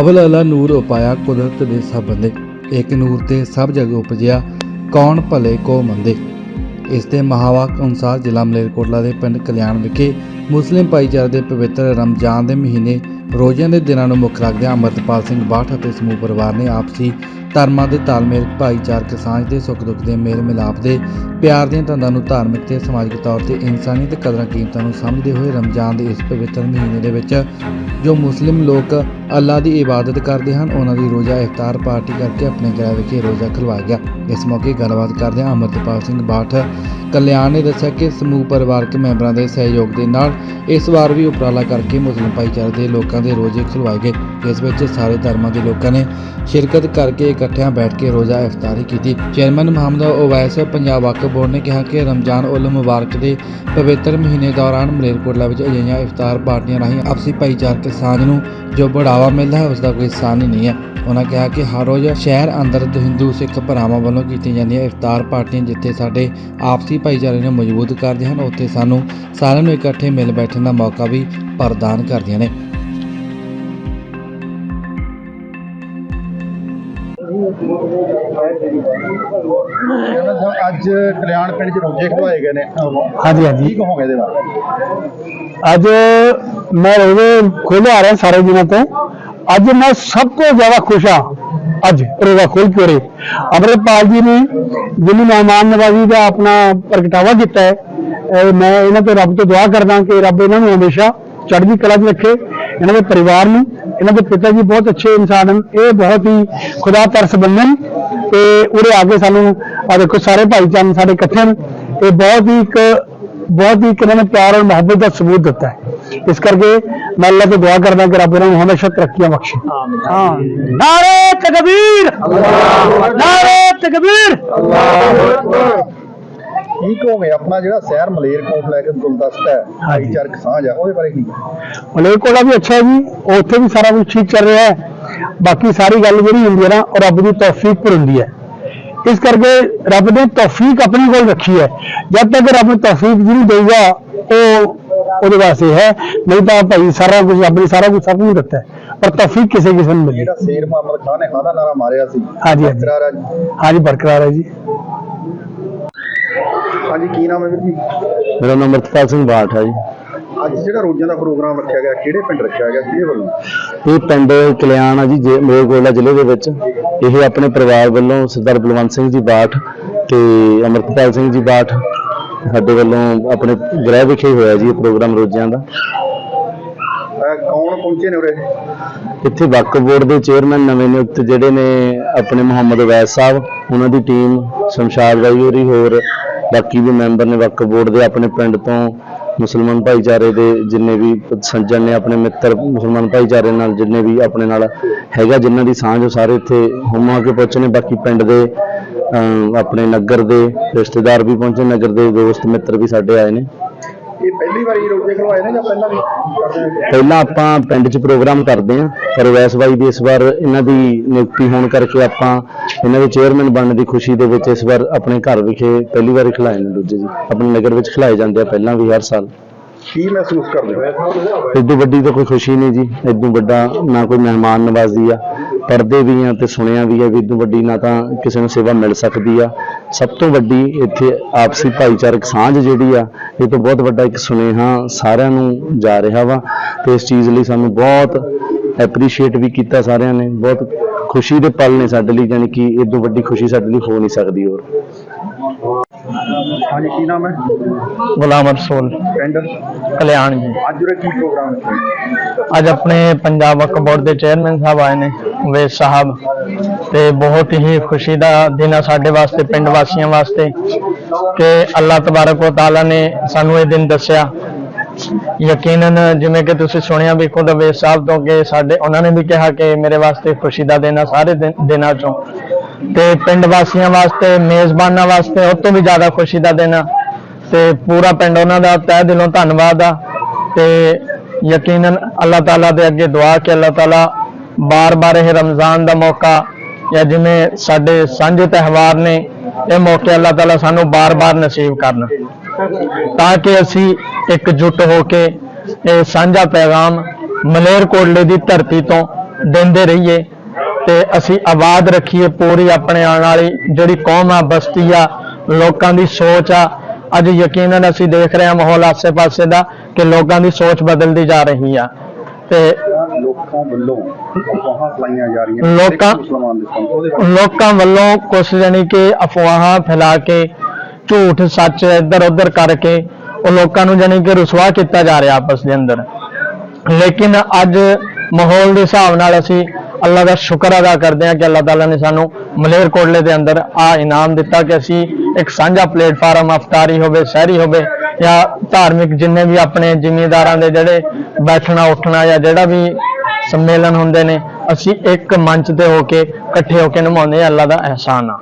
ਅਵਲ ਅਲਾ ਨੂਰ ਉਪਾਇਆ ਕੁਦਰਤ ਦੇ ਸਭ ਬੰਦੇ। ਇੱਕ ਨੂਰ ਤੇ ਸਭ ਜਗ ਉਪਜਿਆ, ਕੌਣ ਭਲੇ ਕੋ ਮੰਦੇ? ਇਸ ਦੇ ਮਹਾਵਾਕ ਅਨੁਸਾਰ ਜ਼ਿਲ੍ਹਾ ਮਲੇਰਕੋਟਲਾ ਦੇ ਪਿੰਡ ਕਲਿਆਣ ਵਿਖੇ ਮੁਸਲਿਮ ਭਾਈਚਾਰੇ ਦੇ ਪਵਿੱਤਰ ਰਮਜ਼ਾਨ ਦੇ ਮਹੀਨੇ ਰੋਜ਼ਿਆਂ ਦੇ ਦਿਨਾਂ ਨੂੰ ਮੁੱਖ ਰੱਖਦਿਆਂ ਅਮਰਤਪਾਲ ਸਿੰਘ ਬਾਠ ਅਤੇ ਸਮੂਹ ਪਰਿਵਾਰ ਨੇ ਆਪਸੀ ਧਰਮਾਂ ਦੇ ਤਾਲਮੇਲ, ਭਾਈਚਾਰਕ ਸਾਂਝ ਦੇ ਸੁੱਖ ਦੁੱਖ ਦੇ ਮੇਲ ਮਿਲਾਪ ਦੇ ਪਿਆਰ ਦੀਆਂ ਧੰਦਾਂ ਨੂੰ ਧਾਰਮਿਕ ਤੇ ਸਮਾਜਿਕ ਤੌਰ ਤੇ ਇਨਸਾਨੀਅਤ ਕਦਰਾਂ ਕੀਮਤਾਂ ਨੂੰ ਸਮਝਦੇ ਹੋਏ ਰਮਜ਼ਾਨ ਦੇ ਇਸ ਪਵਿੱਤਰ ਮਹੀਨੇ ਦੇ ਵਿੱਚ ਜੋ ਮੁਸਲਿਮ ਲੋਕ ਅੱਲਾ ਦੀ ਇਬਾਦਤ ਕਰਦੇ ਹਨ, ਉਹਨਾਂ ਦੀ ਰੋਜ਼ਾ ਇਫਤਾਰ ਪਾਰਟੀ ਕਰਕੇ ਆਪਣੇ ਘਰ ਵਿਖੇ ਰੋਜ਼ਾ ਖੁਲਵਾਇਆ ਗਿਆ। ਇਸ ਮੌਕੇ ਗੱਲਬਾਤ ਕਰਦਿਆਂ ਅਮਰਤਪਾਲ ਸਿੰਘ ਬਾਠ ਕਲਿਆਣ ਨੇ ਦੱਸਿਆ ਕਿ ਸਮੂਹ ਪਰਿਵਾਰਕ ਮੈਂਬਰਾਂ ਦੇ ਸਹਿਯੋਗ ਦੇ ਨਾਲ ਇਸ ਵਾਰ ਵੀ ਉਪਰਾਲਾ ਕਰਕੇ ਮੁਸਲਿਮ ਭਾਈਚਾਰੇ ਦੇ ਲੋਕਾਂ ਦੇ ਰੋਜ਼ੇ ਖੁਲਵਾਏ ਗਏ। ਜਿਸ ਵਿੱਚ ਸਾਰੇ ਧਰਮਾਂ ਦੇ ਲੋਕਾਂ ਨੇ ਸ਼ਿਰਕਤ ਕਰਕੇ ਇਕੱਠਿਆਂ ਬੈਠ ਕੇ ਰੋਜ਼ਾ ਇਫਤਾਰੀ ਕੀਤੀ। ਚੇਅਰਮੈਨ ਮੁਹੰਮਦ ਓਵੈਸ ਪੰਜਾਬ ਵਕਫ ਬੋਰਡ ਨੇ ਕਿਹਾ ਕਿ ਰਮਜ਼ਾਨ ਉਲ ਮੁਬਾਰਕ ਦੇ ਪਵਿੱਤਰ ਮਹੀਨੇ ਦੌਰਾਨ ਮਲੇਰਕੋਟਲਾ ਵਿੱਚ ਅਜਿਹੀਆਂ ਇਫਤਾਰ ਪਾਰਟੀਆਂ ਰਾਹੀਂ ਆਪਸੀ ਭਾਈਚਾਰਕ ਸਾਂਝ ਨੂੰ ਜੋ ਬੜਾਵਾ ਮਿਲਦਾ ਹੈ ਉਸ ਦਾ ਕੋਈ ਸਾਨ ਹੀ ਨਹੀਂ ਹੈ। ਉਹਨਾਂ ਕਿਹਾ ਕਿ ਹਰ ਰੋਜ਼ ਸ਼ਹਿਰ ਅੰਦਰ ਹਿੰਦੂ ਸਿੱਖ ਭਰਾਵਾਂ ਵੱਲੋਂ ਕੀਤੀਆਂ ਜਾਂਦੀਆਂ ਇਫਤਾਰ ਪਾਰਟੀਆਂ ਜਿੱਥੇ ਸਾਡੇ ਆਪਸੀ ਭਾਈਚਾਰੇ ਨੂੰ ਮਜ਼ਬੂਤ ਕਰਦੇ ਹਨ, ਉੱਥੇ ਸਾਨੂੰ ਸਾਰਿਆਂ ਨੂੰ ਇਕੱਠੇ ਮਿਲ ਬੈਠਣ ਦਾ ਮੌਕਾ ਵੀ ਪ੍ਰਦਾਨ ਕਰਦੀਆਂ ਨੇ। ਅੱਜ ਕਲਿਆਣ ਪਿੰਡ ਚ ਰੋਜੇ ਖਵਾਏ ਗਏ ਨੇ। ਹਾਂਜੀ ਹਾਂਜੀ। ਕੀ ਕਹੋਗੇ ਇਹਦੇ ਬਾਰੇ? ਅੱਜ ਮੈਂ ਰੋਜ਼ੇ ਖੋਲੇ ਆ ਰਿਹਾ ਸਾਰੇ ਦਿਨਾਂ ਤੋਂ। ਅੱਜ ਮੈਂ ਸਭ ਤੋਂ ਜ਼ਿਆਦਾ ਖੁਸ਼ ਹਾਂ। ਅੱਜ ਰੋਜ਼ਾ ਖੋਲ ਕੇ ਰੇ ਅਮਰਪਾਲ ਜੀ ਨੇ ਜਿਨੀ ਮਹਿਮਾਨ ਨਵਾਜ਼ੀ ਦਾ ਆਪਣਾ ਪ੍ਰਗਟਾਵਾ ਕੀਤਾ ਹੈ ਮੈਂ ਇਹਨਾਂ ਤੋਂ ਰੱਬ ਤੋਂ ਦੁਆ ਕਰਦਾ ਕਿ ਰੱਬ ਇਹਨਾਂ ਨੂੰ ਹਮੇਸ਼ਾ ਚੜ੍ਹਦੀ ਕਲਾ 'ਚ ਰੱਖੇ ਇਹਨਾਂ ਦੇ ਪਰਿਵਾਰ ਨੂੰ ਇਹਨਾਂ ਦੇ ਪਿਤਾ ਜੀ ਬਹੁਤ ਅੱਛੇ ਇਨਸਾਨ ਹਨ। ਇਹ ਬਹੁਤ ਹੀ ਖੁਦਾ ਤਰਸ ਬੰਦੇ ਨੇ ਤੇ ਉਰੇ ਆ ਕੇ ਸਾਨੂੰ ਆ ਦੇਖੋ, ਸਾਰੇ ਭਾਈਚਾਰੇ ਸਾਡੇ ਇਕੱਠੇ ਨੇ ਇਹ ਬਹੁਤ ਹੀ ਇੱਕ, ਬਹੁਤ ਹੀ ਇੱਕ ਇਹਨਾਂ ਨੇ ਪਿਆਰ ਔਰ ਮੁਹੱਬਤ ਦਾ ਸਬੂਤ ਦਿੱਤਾ ਹੈ। ਇਸ ਕਰਕੇ ਮੈਂ ਅੱਲਾਹ ਤੋਂ ਦੁਆ ਕਰਦਾ ਕਿ ਰੱਬ ਇਹਨਾਂ ਨੂੰ ਹਮੇਸ਼ਾ ਤਰੱਕੀਆਂ ਬਖਸ਼ੇ। ਹਾਂ। ਨਾਰੇ ਤਕਬੀਰ! ਨਾਰੇ ਤਕਬੀਰ! ਕੀ ਕਹੋਗੇ ਆਪਣਾ ਜਿਹੜਾ ਸ਼ਹਿਰ ਮਲੇਰਕੋਟਲਾ ਇੱਕ ਗੁਲਦਸਤਾ ਹੈ ਭਾਈਚਾਰਕ ਸਾਂਝ ਆ ਉਹਦੇ ਬਾਰੇ ਕੀ? ਮਲੇਰਕੋਟਲਾ ਵੀ ਅੱਛਾ ਹੈ ਜੀ ਉੱਥੇ ਵੀ ਸਾਰਾ ਕੁਝ ਠੀਕ ਚੱਲ ਰਿਹਾ ਹੈ। ਬਾਕੀ ਸਾਰੀ ਗੱਲ ਜਿਹੜੀ ਹੁੰਦੀ ਹੈ ਨਾ ਉਹ ਰੱਬ ਦੀ ਤੌਫੀਕ ਪਰ ਹੁੰਦੀ ਹੈ। ਇਸ ਕਰਕੇ ਰੱਬ ਨੇ ਤੌਫੀਕ ਆਪਣੀ ਕੋਲ ਰੱਖੀ ਹੈ। ਜਦ ਤੱਕ ਰੱਬ ਨੂੰ ਤੌਫੀਕ ਜਿਹਨੂੰ ਦੇਊਗਾ ਉਹ ਉਹਦੇ ਵਾਸਤੇ ਹੈ। ਨਹੀਂ ਤਾਂ ਭਾਈ ਸਾਰਾ ਕੁਝ ਰੱਬ ਨੇ ਸਾਰਾ ਕੁਝ ਸਭ ਨੂੰ ਦਿੱਤਾ ਹੈ। ਪਰ ਤੌਫੀਕ ਕਿਸੇ ਕਿਸੇ ਨੂੰ ਮਿਲੇ ਜਿਹੜਾ ਸ਼ੇਰ ਮੁਹੰਮਦ ਖਾਨ ਨੇ ਖਾਦਾ ਨਾਰਾ ਮਾਰਿਆ ਸੀ ਹਾਂਜੀ। ਹਾਂਜੀ। ਬਰਕਰਾਰ ਹੈ ਜੀ। ਹਾਂਜੀ ਕੀ ਨਾਮ ਹੈ ਵੀਰ ਜੀ? ਮੇਰਾ ਨਾਮ ਅਮਰਤਪਾਲ ਸਿੰਘ ਬਾਠ ਹੈ ਜੀ। ਅੱਜ ਜਿਹੜਾ ਰੋਜ਼ਾਂ ਦਾ ਪ੍ਰੋਗਰਾਮ ਰੱਖਿਆ ਗਿਆ ਕਿਹੜੇ ਪਿੰਡ ਰੱਖਿਆ ਗਿਆ ਕਿਹਦੇ ਵੱਲੋਂ? ਇਹ ਪਿੰਡ ਕਲਿਆਣ ਆ ਜੀ ਜੇ- ਮਲੇਰਕੋਟਲਾ ਜ਼ਿਲ੍ਹੇ ਦੇ ਵਿੱਚ। ਇਹ ਆਪਣੇ ਪਰਿਵਾਰ ਵੱਲੋਂ ਸਰਦਾਰ ਬਲਵੰਤ ਸਿੰਘ ਜੀ ਬਾਠ ਤੇ ਅਮਰਤਪਾਲ ਸਿੰਘ ਜੀ ਬਾਠ ਸਾਡੇ ਵੱਲੋਂ ਆਪਣੇ ਗ੍ਰਹਿ ਵਿਖੇ ਹੋਇਆ ਜੀ ਇਹ ਪ੍ਰੋਗਰਾਮ ਰੋਜ਼ਿਆਂ ਦਾ। ਅਹ ਕੌਣ ਪਹੁੰਚੇ ਨੇ ਉਰੇ? ਇੱਥੇ ਵਕਫ ਬੋਰਡ ਦੇ ਚੇਅਰਮੈਨ ਨਵੇਂ ਨਿਯੁਕਤ ਜਿਹੜੇ ਨੇ ਆਪਣੇ ਮੁਹੰਮਦ ਵੈਸ ਸਾਹਿਬ ਉਹਨਾਂ ਦੀ ਟੀਮ ਸ਼ਮਸ਼ਾਦ ਬਾਈ ਹੋਰੀ ਹੋਰ ਬਾਕੀ ਵੀ ਮੈਂਬਰ ਨੇ ਵਕਫ ਬੋਰਡ ਦੇ ਆਪਣੇ ਪਿੰਡ ਤੋਂ ਮੁਸਲਮਾਨ ਭਾਈਚਾਰੇ ਦੇ ਜਿੰਨੇ ਵੀ ਸੰਜਣ ਨੇ, ਆਪਣੇ ਮਿੱਤਰ ਮੁਸਲਮਾਨ ਭਾਈਚਾਰੇ ਨਾਲ ਜਿੰਨੇ ਵੀ ਆਪਣੇ ਨਾਲ ਹੈਗਾ, ਜਿਨ੍ਹਾਂ ਦੀ ਸਾਂਝ ਉਹ ਸਾਰੇ ਇੱਥੇ ਹੁਮਾ ਕੇ ਪਹੁੰਚੇ ਨੇ। ਬਾਕੀ ਪਿੰਡ ਦੇ ਆਪਣੇ ਨਗਰ ਦੇ ਰਿਸ਼ਤੇਦਾਰ ਵੀ ਪਹੁੰਚੇ, ਨਗਰ ਦੇ ਦੋਸਤ, ਮਿੱਤਰ ਵੀ ਸਾਡੇ ਆਏ ਨੇ। ਇਹ ਪਹਿਲੀ ਵਾਰੀ ਰੋਜ਼ੇ ਖਵਾਏ ਨੇ ਜਾਂ ਪਹਿਲਾਂ ਵੀ ਪਹਿਲਾਂ ਆਪਾਂ ਪਿੰਡ 'ਚ ਪ੍ਰੋਗਰਾਮ ਕਰਦੇ ਆਂ ਪਰ ਵੈਸ ਬਾਈ ਦੀ ਇਸ ਵਾਰ ਇਹਨਾਂ ਦੀ ਨਿਯੁਕਤੀ ਹੋਣ ਕਰਕੇ ਆਪਾਂ ਇਹਨਾਂ ਦੇ ਚੇਅਰਮੈਨ ਬਣਨ ਦੀ ਖੁਸ਼ੀ ਦੇ ਵਿੱਚ ਇਸ ਵਾਰ ਆਪਣੇ ਘਰ ਵਿਖੇ ਪਹਿਲੀ ਵਾਰ ਖਿਲਾਏ ਨੇ ਦੂਜੇ ਜੀ। ਆਪਣੇ ਨਗਰ ਵਿੱਚ ਖਿਲਾਏ ਜਾਂਦੇ ਆ ਪਹਿਲਾਂ ਵੀ ਹਰ ਸਾਲ। ਕੀ ਮਹਿਸੂਸ ਕਰਦੇ ਹੋ? ਇਦੋਂ ਵੱਡੀ ਤਾਂ ਕੋਈ ਖੁਸ਼ੀ ਨਹੀਂ ਜੀ। ਇਦੋਂ ਵੱਡਾ ਨਾ ਕੋਈ ਮਹਿਮਾਨ ਨਵਾਜ਼ੀ ਆ। ਪੜ੍ਹਦੇ ਵੀ ਆ ਤੇ ਸੁਣਿਆ ਵੀ ਆ ਵੀ ਇਦੋਂ ਵੱਡੀ ਨਾ ਤਾਂ ਕਿਸੇ ਨੂੰ ਸੇਵਾ ਮਿਲ ਸਕਦੀ ਆ। ਸਭ ਤੋਂ ਵੱਡੀ ਇੱਥੇ ਆਪਸੀ ਭਾਈਚਾਰਕ ਸਾਂਝ ਜਿਹੜੀ ਆ, ਇਹ ਤੋਂ ਬਹੁਤ ਵੱਡਾ ਇੱਕ ਸੁਨੇਹਾ ਸਾਰਿਆਂ ਨੂੰ ਜਾ ਰਿਹਾ ਵਾ ਤੇ ਇਸ ਚੀਜ਼ ਲਈ ਸਾਨੂੰ ਬਹੁਤ ਐਪਰੀਸ਼ੀਏਟ ਵੀ ਕੀਤਾ ਸਾਰਿਆਂ ਨੇ। ਬਹੁਤ ਖੁਸ਼ੀ ਦੇ ਪਲ ਨੇ ਸਾਡੇ ਲਈ ਯਾਨੀ ਕਿ ਇਦੋਂ ਵੱਡੀ ਖੁਸ਼ੀ ਸਾਡੇ ਲਈ ਹੋ ਨਹੀਂ ਸਕਦੀ ਹੋਰ। ਹਾਂਜੀ ਕੀ ਨਾਮ ਹੈ? ਗੁਲਾਮ ਰਸੂਲ ਪਿੰਡ? ਕਲਿਆਣ ਜੀ। ਅੱਜ ਉਰੇ ਕੀ ਪ੍ਰੋਗਰਾਮ ਰੱਖਿਆ ਅੱਜ ਆਪਣੇ ਪੰਜਾਬ ਵਕਫ ਬੋਰਡ ਦੇ ਚੇਅਰਮੈਨ ਸਾਹਿਬ ਆਏ ਨੇ ਵੇਸ ਸਾਹਿਬ। ਤੇ ਬਹੁਤ ਹੀ ਖੁਸ਼ੀ ਦਾ ਦਿਨ ਆ ਸਾਡੇ ਵਾਸਤੇ ਪਿੰਡ ਵਾਸੀਆਂ ਵਾਸਤੇ ਕਿ ਅੱਲਾਹ ਤਬਾਰਕ ਵ ਤਾਲਾ ਨੇ ਸਾਨੂੰ ਇਹ ਦਿਨ ਦੱਸਿਆ। ਯਕੀਨਨ ਜਿਵੇਂ ਕਿ ਤੁਸੀਂ ਸੁਣਿਆ ਵੀ ਖੁਦ ਵੇਸ ਸਾਹਿਬ ਤੋਂ ਕਿ ਸਾਡੇ ਉਹਨਾਂ ਨੇ ਵੀ ਕਿਹਾ ਕਿ ਮੇਰੇ ਵਾਸਤੇ ਖੁਸ਼ੀ ਦਾ ਦਿਨ ਆ ਸਾਰੇ ਦਿਨ- ਦਿਨਾਂ ਚੋਂ। ਤੇ ਪਿੰਡ ਵਾਸੀਆਂ ਵਾਸਤੇ, ਮੇਜ਼ਬਾਨਾਂ ਵਾਸਤੇ ਉਹ ਤੋਂ ਵੀ ਜ਼ਿਆਦਾ ਖੁਸ਼ੀ ਦਾ ਦਿਨ ਆ। ਤੇ ਪੂਰਾ ਪਿੰਡ ਉਹਨਾਂ ਦਾ ਤਹਿ ਦਿਲੋਂ ਧੰਨਵਾਦ ਆ। ਤੇ ਯਕੀਨਨ ਅੱਲਾਹ ਤਾਲਾ ਦੇ ਅੱਗੇ ਦੁਆ ਕਿ ਅੱਲਾਹ ਤਾਲਾ ਬਾਰ-ਬਾਰ ਇਹ ਰਮਜ਼ਾਨ ਦਾ ਮੌਕਾ ਜਾਂ ਜਿਵੇਂ ਸਾਡੇ ਸਾਂਝੇ ਤਿਉਹਾਰ ਨੇ, ਇਹ ਮੌਕੇ ਅੱਲਾਹ ਤਾਲਾ ਸਾਨੂੰ ਬਾਰ-ਬਾਰ ਨਸੀਬ ਕਰਨ। ਤਾਂ ਕਿ ਅਸੀਂ ਇੱਕ ਇਕਜੁੱਟ ਹੋ ਕੇ ਇਹ ਸਾਂਝਾ ਪੈਗਾਮ ਮਲੇਰ ਕੋਟਲੇ ਦੀ ਧਰਤੀ ਤੋਂ ਦਿੰਦੇ ਰਹੀਏ। ਤੇ ਅਸੀਂ ਆਬਾਦ ਰੱਖੀਏ ਪੂਰੀ ਆਪਣੇ ਆਉਣ ਵਾਲੀ ਜਿਹੜੀ ਕੌਮ ਆ ਬਸਤੀ ਆ ਲੋਕਾਂ ਦੀ ਸੋਚ ਆ। ਅੱਜ ਯਕੀਨਨ ਅਸੀਂ ਦੇਖ ਰਹੇ ਹਾਂ ਮਾਹੌਲ ਆਸੇ-ਪਾਸੇ ਦਾ ਕਿ ਲੋਕਾਂ ਦੀ ਸੋਚ ਬਦਲਦੀ ਜਾ ਰਹੀ ਆ। ਤੇ ਲੋਕਾਂ ਵੱਲੋਂ ਅਫਵਾਹਾਂ ਫਲਾਈਆਂ ਜਾ ਰਹੀਆਂ ਲੋਕਾਂ- ਲੋਕਾਂ ਵੱਲੋਂ ਕੁਛ ਜਾਣੀ ਕਿ ਅਫਵਾਹਾਂ ਫੈਲਾ ਕੇ ਝੂਠ ਸੱਚ ਇੱਧਰ ਉੱਧਰ ਕਰਕੇ ਉਹ ਲੋਕਾਂ ਨੂੰ ਜਾਣੀ ਕਿ ਰੁਸਵਾ ਕੀਤਾ ਜਾ ਰਿਹਾ ਆਪਸ ਦੇ ਅੰਦਰ। ਲੇਕਿਨ ਅੱਜ ਮਾਹੌਲ ਦੇ ਹਿਸਾਬ ਨਾਲ ਅਸੀਂ ਅੱਲਾ ਦਾ ਸ਼ੁਕਰ ਅਦਾ ਕਰਦੇ ਹਾਂ ਕਿ ਅੱਲਾਹ ਤਾਲਾ ਨੇ ਸਾਨੂੰ ਮਲੇਰਕੋਟਲੇ ਦੇ ਅੰਦਰ ਆ ਇਨਾਮ ਦਿੱਤਾ ਕਿ ਅਸੀਂ ਇੱਕ ਸਾਂਝਾ ਪਲੇਟਫਾਰਮ ਅਫਤਾਰੀ ਹੋਵੇ, ਸਹਿਰੀ ਹੋਵੇ ਜਾਂ ਧਾਰਮਿਕ ਜਿੰਨੇ ਵੀ ਆਪਣੇ ਜ਼ਿਮੀਂਦਾਰਾਂ ਦੇ ਜਿਹੜੇ ਬੈਠਣਾ, ਉੱਠਣਾ ਜਾਂ ਜਿਹੜਾ ਵੀ ਸੰਮੇਲਨ ਹੁੰਦੇ ਨੇ, ਅਸੀਂ ਇੱਕ ਮੰਚ ਤੇ ਹੋ ਕੇ ਇਕੱਠੇ ਹੋ ਕੇ ਨਿਭਾਉਂਦੇ ਹਾਂ, ਅੱਲਾ ਦਾ ਅਹਿਸਾਨ ਆ।